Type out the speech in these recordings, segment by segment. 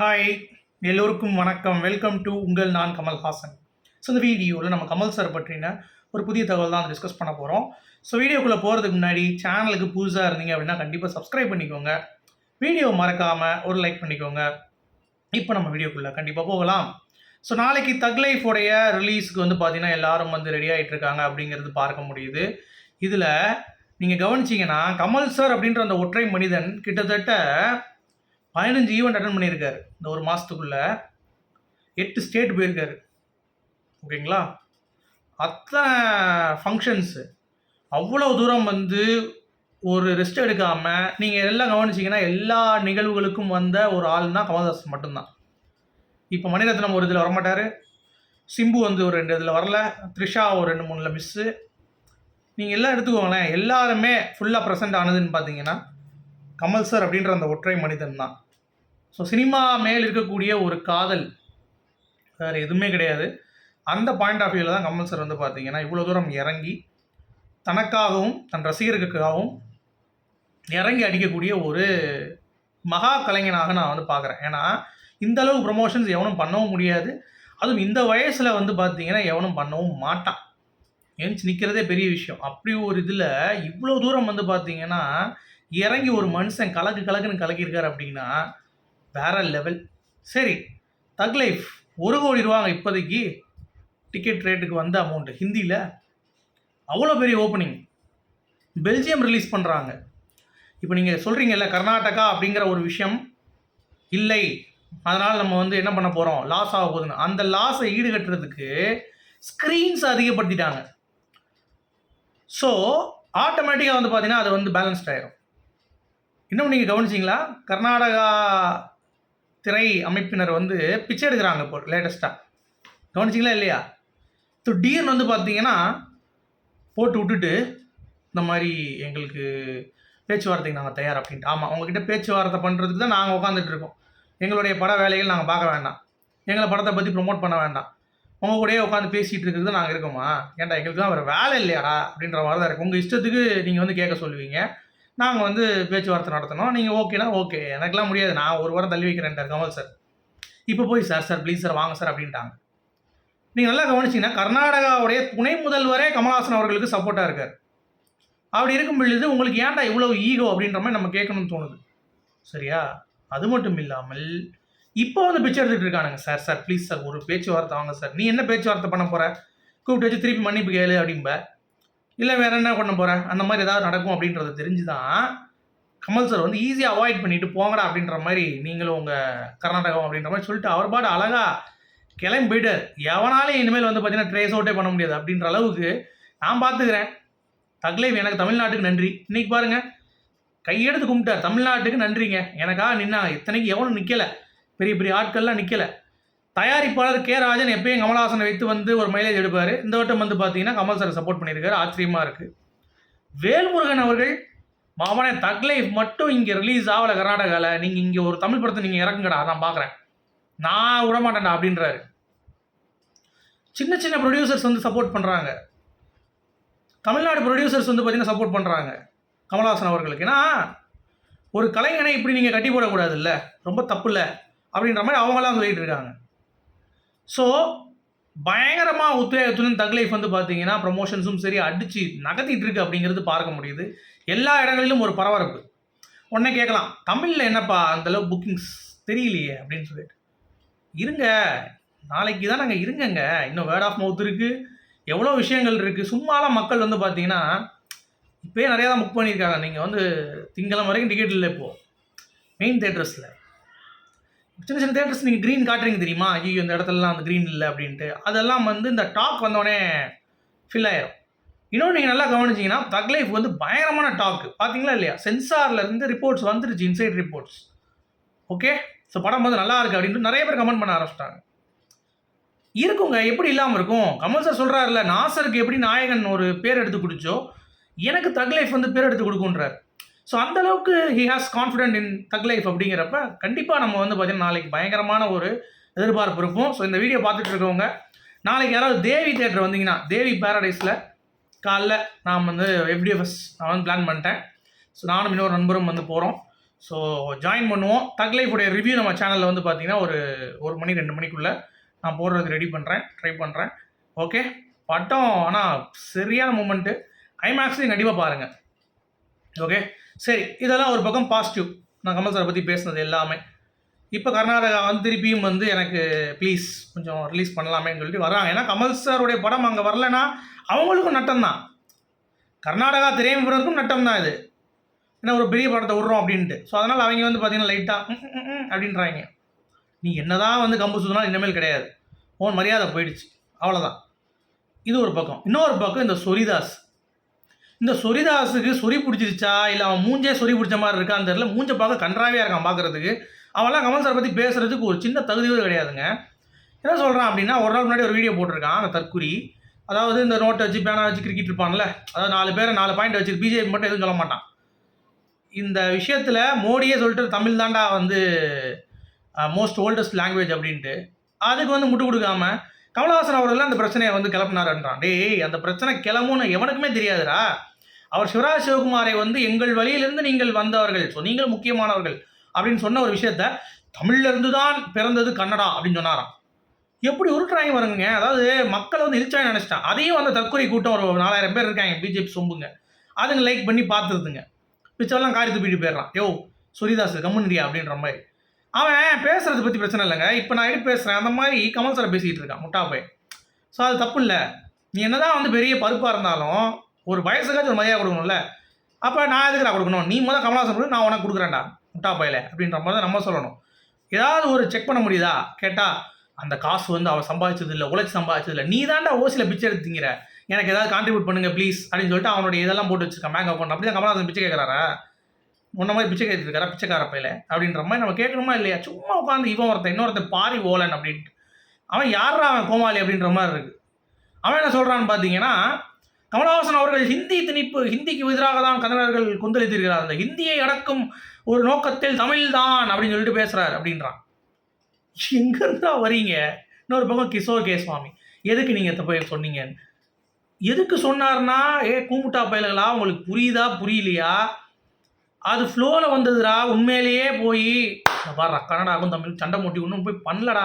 Hi எல்லோருக்கும் வணக்கம். Welcome to உங்கள் நான் கமல்ஹாசன். ஸோ இந்த வீடியோவில் நம்ம கமல் சார் பற்றின ஒரு புதிய தகவல் தான் டிஸ்கஸ் பண்ண போகிறோம் ஸோ வீடியோக்குள்ளே போகிறதுக்கு முன்னாடி சேனலுக்கு புதுசாக இருந்தீங்க அப்படின்னா கண்டிப்பாக சப்ஸ்கிரைப் பண்ணிக்கோங்க. வீடியோ மறக்காமல் ஒரு லைக் பண்ணிக்கோங்க. இப்போ நம்ம வீடியோக்குள்ளே கண்டிப்பாக போகலாம். ஸோ நாளைக்கு தக் லைஃபோடைய ரிலீஸ்க்கு வந்து பார்த்தீங்கன்னா எல்லாரும் வந்து ரெடி ஆகிட்டு இருக்காங்க அப்படிங்கிறது பார்க்க முடியுது. இதில் நீங்கள் கவனிச்சிங்கன்னா கமல் சார் அப்படின்ற அந்த ஒற்றை மனிதன் கிட்டத்தட்ட பதினஞ்சு ஈவெண்ட் அட்டன் பண்ணியிருக்காரு. இந்த ஒரு மாதத்துக்குள்ள எட்டு ஸ்டேட் போயிருக்காரு. ஓகேங்களா? அத்தனை ஃபங்க்ஷன்ஸு அவ்வளோ தூரம் வந்து ஒரு ரெஸ்ட் எடுக்காமல் நீங்கள் எல்லாம் கவனிச்சிங்கன்னா எல்லா நிகழ்வுகளுக்கும் வந்த ஒரு ஆள்னா கமல்ஹாசன் மட்டும்தான். இப்போ மணிரத்னம் ஒரு இதில் வரமாட்டார். சிம்பு வந்து ஒரு ரெண்டு இதில் வரல. த்ரிஷா ஒரு ரெண்டு மூணில் மிஸ்ஸு நீங்கள் எல்லாம் எடுத்துக்கோங்களேன் எல்லாருமே ஃபுல்லாக ப்ரெசென்ட் ஆனதுன்னு பார்த்தீங்கன்னா கமல் சார் அப்படின்ற அந்த ஒற்றை மனிதன் தான் ஸோ சினிமா மேல் இருக்கக்கூடிய ஒரு காதல் வேறு எதுவுமே கிடையாது. அந்த பாயிண்ட் ஆஃப் வியூவில் தான் கமல் சார் வந்து பார்த்தீங்கன்னா இவ்வளோ தூரம் இறங்கி தனக்காகவும் தன் ரசிகர்களுக்காகவும் இறங்கி அடிக்கக்கூடிய ஒரு மகா கலைஞனாக நான் வந்து பார்க்குறேன். ஏன்னா இந்த அளவு ப்ரொமோஷன்ஸ் எவனும் பண்ணவும் முடியாது. அதுவும் இந்த வயசில் வந்து பார்த்தீங்கன்னா எவனும் பண்ணவும் மாட்டான். ஏஞ்சி நிற்கிறதே பெரிய விஷயம். அப்படி ஒரு இதில் இவ்வளோ தூரம் வந்து பார்த்தீங்கன்னா இறங்கி ஒரு மனுஷன் கலக்கு கலக்குன்னு கலக்கியிருக்காரு அப்படின்னா வேற லெவல் சரி தக் லைஃப் ஒரு கோடி ரூபாங்க இப்போதைக்கு. டிக்கெட் ரேட்டுக்கு வந்த அமௌண்ட்டு ஹிந்தியில். அவ்வளோ பெரிய ஓப்பனிங் பெல்ஜியம் ரிலீஸ் பண்ணுறாங்க இப்போ நீங்கள் சொல்கிறீங்கல்ல கர்நாடகா அப்படிங்கிற ஒரு விஷயம் இல்லை. அதனால் நம்ம வந்து என்ன பண்ண போகிறோம் லாஸ் ஆக போகுதுன்னு. அந்த லாஸை ஈடுகட்டுறதுக்கு ஸ்க்ரீன்ஸ் அதிகப்படுத்திட்டாங்க. ஸோ ஆட்டோமேட்டிக்காக வந்து பார்த்தீங்கன்னா அது வந்து பேலன்ஸ்ட் ஆயிரும். இன்னும் நீங்கள் கவனிச்சிங்களா? கர்நாடகா திரை அமைப்பினர் வந்து பிச்சை எடுக்கிறாங்க இப்போ லேட்டஸ்ட்டாக கவனிச்சிங்களா இல்லையா? ஸோ டிஎன் வந்து பார்த்தீங்கன்னா போட்டு விட்டுட்டு இந்த மாதிரி எங்களுக்கு பேச்சுவார்த்தைக்கு நாங்கள் தயார் அப்படின்ட்டு. ஆமாம் உங்ககிட்ட பேச்சுவார்த்தை பண்ணுறதுக்கு தான் நாங்கள் உட்காந்துட்டு இருக்கோம். எங்களுடைய பட வேலைகள் நாங்கள் பார்க்க வேண்டாம். எங்களை படத்தை பற்றி ப்ரொமோட் பண்ண வேண்டாம். உங்கள் கூடயே உட்காந்து பேசிகிட்டு இருக்கிறது நாங்கள் இருக்கோமா? ஏன்டா எங்களுக்கு தான் வேறு வேலை இல்லையாடா? அப்படின்ற மாதிரி தான் இருக்கும் உங்கள் இஷ்டத்துக்கு நீங்கள் வந்து கேட்க சொல்லுவீங்க. நாங்கள் வந்து பேச்சுவார்த்தை நடத்தணும். நீங்கள் ஓகேனா ஓகே. எனக்கெல்லாம் முடியாது. நான் ஒரு வாரம் தள்ளி வைக்கிறேன்ட்டார் கமல் சார். இப்போ போய் சார் சார் ப்ளீஸ் சார் வாங்க சார் அப்படின்ட்டாங்க. நீங்கள் நல்லா கவனிச்சிங்கன்னா கர்நாடகாவுடைய துணை முதல்வரே கமல்ஹாசன் அவர்களுக்கு சப்போர்ட்டாக இருக்கார். அப்படி இருக்கும் பொழுது உங்களுக்கு ஏன்டா இவ்வளோ ஈகோ அப்படின்ற மாதிரி நம்ம கேட்கணும்னு தோணுது. சரியா? அது மட்டும் இல்லாமல் இப்போ வந்து பிச்சை எடுத்துகிட்டு இருக்கானுங்க. சார் சார் ப்ளீஸ் சார் ஒரு பேச்சுவார்த்தை வாங்க சார். நீ என்ன பேச்சுவார்த்தை பண்ண போகிற கூப்பிட்டு வச்சு திருப்பி மன்னிப்பு கேளு அப்படிம்ப இல்லை வேற என்ன பண்ண போகிறேன் அந்த மாதிரி ஏதாவது நடக்கும் அப்படின்றத தெரிஞ்சு தான் கமல் சார் வந்து ஈஸியாக அவாய்ட் பண்ணிட்டு போங்கடா அப்படின்ற மாதிரி நீங்களும் உங்கள் கர்நாடகம் அப்படின்ற மாதிரி சொல்லிட்டு அவர் பாடு அழகா கிளம்பி போயிட்டார். எவனாலையும் இனிமேல் வந்து பார்த்தீங்கன்னா ட்ரேஸ் அவுட்டே பண்ண முடியாது அப்படின்ற அளவுக்கு நான் பார்த்துக்கிறேன் தக்லைவ் எனக்கு தமிழ்நாட்டுக்கு நன்றி. இன்னைக்கு பாருங்க கையெடுத்து கும்பிட்டார். தமிழ்நாட்டுக்கு நன்றிங்க. எனக்காக நின்னா இத்தனைக்கு எவனும் நிற்கலை பெரிய பெரிய ஆட்கள்லாம் நிற்கலை தயாரிப்பாளர் கே ராஜன் எப்பயும் கமல்ஹாசனை வைத்து வந்து ஒரு மைலேஜ் எடுப்பார். இந்த வட்டம் வந்து பார்த்தீங்கன்னா கமல் சார் சப்போர்ட் பண்ணியிருக்காரு. ஆச்சரியமாக இருக்குது வேல்முருகன் அவர்கள் மாமனே தக் லைஃப் மட்டும் இங்கே ரிலீஸ் ஆகலை கர்நாடகாவில் நீங்கள் இங்கே ஒரு தமிழ் படத்தை நீங்கள் இறக்குங்கடா நான் பார்க்குறேன் நான் விடமாட்டேன்டா அப்படின்றாரு. சின்ன சின்ன ப்ரொடியூசர்ஸ் வந்து சப்போர்ட் பண்ணுறாங்க தமிழ்நாடு ப்ரொடியூசர்ஸ் வந்து பார்த்தீங்கன்னா சப்போர்ட் பண்ணுறாங்க கமல்ஹாசன் அவர்களுக்கு. ஏன்னா ஒரு கலைஞனை இப்படி நீங்கள் கட்டி போடக்கூடாதுல்ல? ரொம்ப தப்பு இல்லை அப்படின்ற மாதிரி அவங்களாம் சொல்லிகிட்டு இருக்காங்க. ஸோ பயங்கரமாக உத்வேகத்துடன் தக் லைஃப் வந்து பார்த்தீங்கன்னா ப்ரமோஷன்ஸும் சரி அடித்து நகர்த்திட்டு இருக்கு அப்படிங்கிறது பார்க்க முடியுது. எல்லா இடங்களிலும் ஒரு பரபரப்பு. உடனே கேட்கலாம் தமிழில் என்னப்பா அந்தளவு புக்கிங்ஸ் தெரியலையே? அப்படின்னு சொல்லிட்டு. இருங்க நாளைக்கு தான் நாங்கள் இருங்கங்க. இன்னும் வேர்ட் ஆஃப் மவுத் இருக்குது எவ்வளோ விஷயங்கள் இருக்குது சும்மாலாம் மக்கள் வந்து பார்த்தீங்கன்னா இப்போயே நிறையா தான் புக் பண்ணியிருக்காங்க. நீங்கள் வந்து திங்களம் வரைக்கும் டிக்கெட் இல்லை இப்போது மெயின் தேட்டர்ஸில் சின்ன சின்ன தேட்டர்ஸ் நீங்கள் க்ரீன் காட்டுறீங்க தெரியுமா? ஐயோ இந்த இடத்துலலாம் அந்த க்ரீன் இல்லை அப்படின்ட்டு. அதெல்லாம் வந்து இந்த டாக் வந்தோடனே ஃபில் ஆயிரும். இன்னொன்று நீங்கள் நல்லா கவனிச்சிங்கன்னா தக் லைஃப் வந்து பயங்கரமான டாக் பார்த்தீங்களா இல்லையா? சென்சார்லேருந்து ரிப்போர்ட்ஸ் வந்துருச்சு இன்சைட் ரிப்போர்ட்ஸ் ஓகே ஸோ படம் வந்து நல்லா இருக்குது அப்படின்ட்டு நிறைய பேர் கமெண்ட் பண்ண ஆரம்பிச்சிட்டாங்க. இருக்குங்க எப்படி இல்லாமல் இருக்கும்? கமல் சார் சொல்கிறாருல நாசருக்கு எப்படி நாயகன் ஒரு பேர் எடுத்து குடிச்சோ எனக்கு தக் லைஃப் வந்து பேர் எடுத்து கொடுக்குன்றார் ஸோ அந்த அளவுக்கு he has confident in Thug Life அப்படிங்கிறப்ப கண்டிப்பாக நம்ம வந்து பார்த்தீங்கன்னா நாளைக்கு பயங்கரமான ஒரு எதிர்பார்ப்பு இருக்கும். ஸோ இந்த வீடியோ பார்த்துட்டு இருக்கவங்க நாளைக்கு யாராவது தேவி தேட்டர் வந்தீங்கன்னா தேவி பேரடைஸில் காலைல நான் வந்து எஃப்டிஎஃப்எஸ் நான் வந்து பிளான் பண்ணிட்டேன். ஸோ நானும் இன்னொரு நண்பரும் வந்து போகிறோம் ஸோ ஜாயின் பண்ணுவோம். தக் லைஃபுடைய ரிவ்யூ நம்ம சேனலில் வந்து பார்த்தீங்கன்னா ஒரு ஒரு மணி ரெண்டு மணிக்குள்ளே நான் போடுறதுக்கு ரெடி பண்ணுறேன் ட்ரை பண்ணுறேன் ஓகே பட்டம் ஆனால் சரியான மூமெண்ட்டு ஐமேக்ஸ்லையும் கண்டிப்பாக பாருங்கள் ஓகே சரி இதெல்லாம் ஒரு பக்கம் பாசிட்டிவ் நான் கமல் சாரை பற்றி பேசுனது எல்லாமே. இப்போ கர்நாடகா வந்து திருப்பியும் வந்து எனக்கு ப்ளீஸ் கொஞ்சம் ரிலீஸ் பண்ணலாமேன்னு சொல்லிட்டு வராங்க ஏன்னா கமல் சாருடைய படம் அங்கே வரலன்னா அவங்களுக்கும் நட்டம் தான் கர்நாடகா திரையமைப்புறதுக்கும் நட்டம் தான் இது. ஏன்னா ஒரு பெரிய படத்தை விட்றோம் அப்படின்ட்டு. ஸோ அதனால் அவங்க வந்து பார்த்தீங்கன்னா லைட்டாக அப்படின்றாங்க. நீ என்னதான் வந்து கம்பு சுத்தினாலும் இனிமேல் கிடையாது. ஓன் மரியாதை போயிடுச்சு. அவ்வளோதான் இது ஒரு பக்கம். இன்னொரு பக்கம் இந்த சொரிதாஸ். இந்த சொரிதாஸுக்கு சொறி பிடிச்சிருச்சா? இல்லை அவன் மூஞ்சே சொறி பிடிச்ச மாதிரி இருக்கான்னு தெரியல மூஞ்ச பார்க்க கன்றாவே இருக்கான் பார்க்குறதுக்கு அவெல்லாம் கமல் சார் பற்றி பேசுகிறதுக்கு ஒரு சின்ன தகுதியும் கிடையாதுங்க. என்ன சொல்கிறான் அப்படின்னா ஒரு நாள் முன்னாடி ஒரு வீடியோ போட்டிருக்கான் அந்த தற்குறி அதாவது இந்த நோட்டை வச்சு பேனா வச்சு கிரிக்கெட் இருப்பான்ல. அதாவது நாலு பேரை நாலு பாயிண்ட் வச்சு பிஜேபி மட்டும் எதுவும் சொல்ல மாட்டான். இந்த விஷயத்தில் மோடியே சொல்லிட்டு தமிழ் தாண்டா வந்து மோஸ்ட் ஓல்டஸ்ட் லாங்குவேஜ் அப்படின்ட்டு. அதுக்கு வந்து முட்டு கொடுக்காம கமலஹாசன் அவர்கள் அந்த பிரச்சனையை வந்து கிளப்பினாருன்றான். டேய் அந்த பிரச்சனை கிளம்புன்னு எவனுக்குமே தெரியாதுடா. அவர் சிவராஜ் சிவகுமாரை வந்து எங்கள் வழியிலிருந்து நீங்கள் வந்தவர்கள் ஸோ நீங்கள் முக்கியமானவர்கள் அப்படின்னு சொன்ன ஒரு விஷயத்த தமிழ்லேருந்து தான் பிறந்தது கன்னடா அப்படின்னு சொன்னாராம். எப்படி உருட்டுறாங்க வருங்க அதாவது மக்களை வந்து இழிச்சாய் நினச்சிட்டான். அதையும் அந்த தற்கொலை கூட்டம் ஒரு நாலாயிரம் பேர் இருக்காங்க பிஜேபி சொம்புங்க. அதுங்க லைக் பண்ணி பார்த்துருதுங்க. பிச்செல்லாம் காரி துப்பிட்டு போயிடுறான். யோ சுரிதாஸ் கம்முன்றியா அப்படின்ற மாதிரி. அவன் பேசுறது பற்றி பிரச்சனை இல்லைங்க. இப்போ நான் எடுத்து பேசுகிறேன் அந்த மாதிரி கமல் சாரை பேசிக்கிட்டு இருக்கான் முட்டா போய் ஸோ அது தப்பு இல்லை. நீ என்னதான் வந்து பெரிய பருப்பாக இருந்தாலும் ஒரு வயசுக்காச்சும் ஒரு மரியாதை கொடுக்கணும்ல. அப்போ நான் எதுக்குடா கொடுக்கணும்? நீ முதல்ல கமலாசன் கொடு நான் உனக்கு கொடுக்குறேன்டா முட்டா அப்படின்ற மாதிரி தான் நம்ம சொல்லணும். ஏதாவது ஒரு செக் பண்ண முடியுதா? கேட்டால் அந்த காசு வந்து அவள் சம்பாதிச்சது இல்லை உழைச்சி சம்பாதிச்சது இல்லை. நீ தாண்டா ஓசியில் பிச்சை எடுத்துங்கிற. எனக்கு ஏதாவது கான்ட்ரிபியூட் பண்ணுங்க ப்ளீஸ் அப்படின்னு சொல்லிட்டு அவனுடைய இதெல்லாம் போட்டு வச்சிருக்கான் பேங்க் அக்கௌண்ட் அப்படி தான் கமலாசன் பிச்சை கேட்குறாரா உன்ன மாதிரி பிச்சை கேட்டுருக்காரா பிச்சைக்கார பையில. அப்படின்ற மாதிரி நம்ம கேட்கணுமா இல்லையா? சும்மா உட்காந்து இவன் ஒருத்தன் இன்னொருத்தன் பாரி ஓலன் அப்படின்ட்டு. அவன் யாரா அவன் கோமாளி அப்படின்ற மாதிரி இருக்கு. அவன் என்ன சொல்கிறான்னு பார்த்தீங்கன்னா கமலஹாசன் அவர்கள் ஹிந்தி திணிப்பு ஹிந்திக்கு எதிராக தான் கன்னடர்கள் கொந்தளித்திருக்கிறார். அந்த ஹிந்தியை அடக்கும் ஒரு நோக்கத்தில் தமிழ்தான் அப்படின்னு சொல்லிட்டு பேசுகிறார் அப்படின்றான். எங்கேருந்தா வரீங்க? இன்னொரு பக்கம் கிஷோர் கே சுவாமி எதுக்கு நீங்கள் இந்த போய் சொன்னீங்க எதுக்கு சொன்னார்னா ஏ கூமுட்டா பயல்களா? உங்களுக்கு புரியுதா? புரியலையா? அது ஃப்ளோவில் வந்ததுடா உண்மையிலேயே போய். பாடுறா கன்னடாவும் தமிழ் சண்டை மூட்டி ஒன்றும் போய் பண்ணலடா.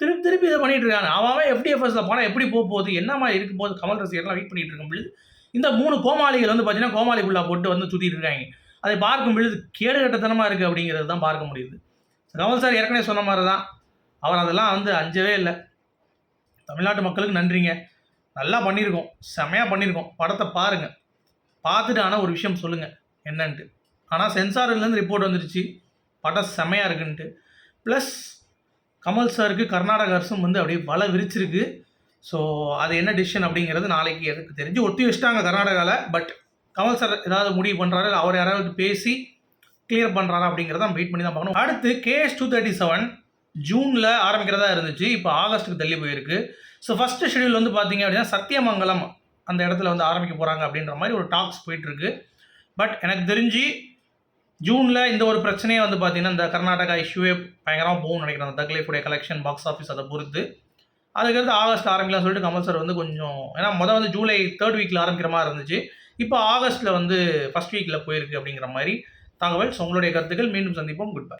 திருப்பி திருப்பி இதை பண்ணிட்டு இருக்காங்க அவன் அவன் எஃப்டிஎஃப்எஸ்ல போனால் எப்படி போக போகுது என்னம்மா இருக்கும் இருக்க போகுது கமல் ரசிகர்லாம் வெயிட் பண்ணிட்டு இருக்கும் பொழுது இந்த மூணு கோமாளிகள் வந்து பார்த்தீங்கன்னா கோமாளி புல்லா போட்டு வந்து சுற்றிட்டு இருக்காங்க. அதை பார்க்கும் பொழுது கேடு கட்டத்தனமாக இருக்குது அப்படிங்கிறது தான் பார்க்க முடியுது. கமல் சார் ஏற்கனவே சொன்ன மாதிரி தான் அவர் அதெல்லாம் வந்து அஞ்சவே இல்லை. தமிழ்நாட்டு மக்களுக்கு நன்றிங்க. நல்லா பண்ணியிருக்கோம் செமையாக பண்ணியிருக்கோம் படத்தை பாருங்கள் பார்த்துட்டு ஆனால் ஒரு விஷயம் சொல்லுங்கள் என்னன்ட்டு. ஆனால் சென்சார்லேருந்து ரிப்போர்ட் வந்துருச்சு. படம் செமையாக இருக்குன்ட்டு. ப்ளஸ் கமல் சாருக்கு கர்நாடக அரசும் வந்து அப்படியே வலை விரிச்சிருக்கு. ஸோ அது என்ன டிசிஷன் அப்படிங்கிறது நாளைக்கு எனக்கு தெரிஞ்சு ஒத்தி வச்சுட்டாங்க கர்நாடகாவில் பட் கமல் சார் ஏதாவது முடிவு பண்ணுறாரு அவர் யாராவது பேசி கிளியர் பண்ணுறாரா அப்படிங்கிறத நம்ம வெயிட் பண்ணி தான் பார்க்கணும். அடுத்து கேஎஸ் டூ தேர்ட்டி செவன் ஜூனில் ஆரம்பிக்கிறதா இருந்துச்சு. இப்போ ஆகஸ்ட்டுக்கு தள்ளி போயிருக்கு. ஸோ ஃபஸ்ட்டு ஷெடியூல் வந்து பார்த்தீங்க அப்படின்னா சத்தியமங்கலம் அந்த இடத்துல வந்து ஆரம்பிக்க போகிறாங்க அப்படின்ற மாதிரி ஒரு டாக்ஸ் போயிட்டுருக்கு பட் எனக்கு தெரிஞ்சு ஜூனில் இந்த ஒரு பிரச்சனையே வந்து பார்த்தீங்கன்னா இந்த கர்நாடகா இஷ்யூவே பயங்கரமாக போகும்னு நினைக்கிறேன். அந்த தக்லைஃபுடைய கலெக்ஷன் பாக்ஸ் ஆஃபீஸ் அதை பொறுத்து. அதுக்கடுத்து ஆகஸ்ட் ஆரம்பிக்கலாம் சொல்லிட்டு கமல் சார் வந்து கொஞ்சம் ஏன்னா மொதல் வந்து ஜூலை தேர்ட் வீக்கில் ஆரம்பிக்கிற மாதிரி இருந்துச்சு. இப்போ ஆகஸ்ட்டில் வந்து ஃபஸ்ட் வீக்கில் போயிருக்கு அப்படிங்கிற மாதிரி தகவல். உங்களுடைய கருத்துக்கள் மீண்டும் சந்திப்போம். Good bye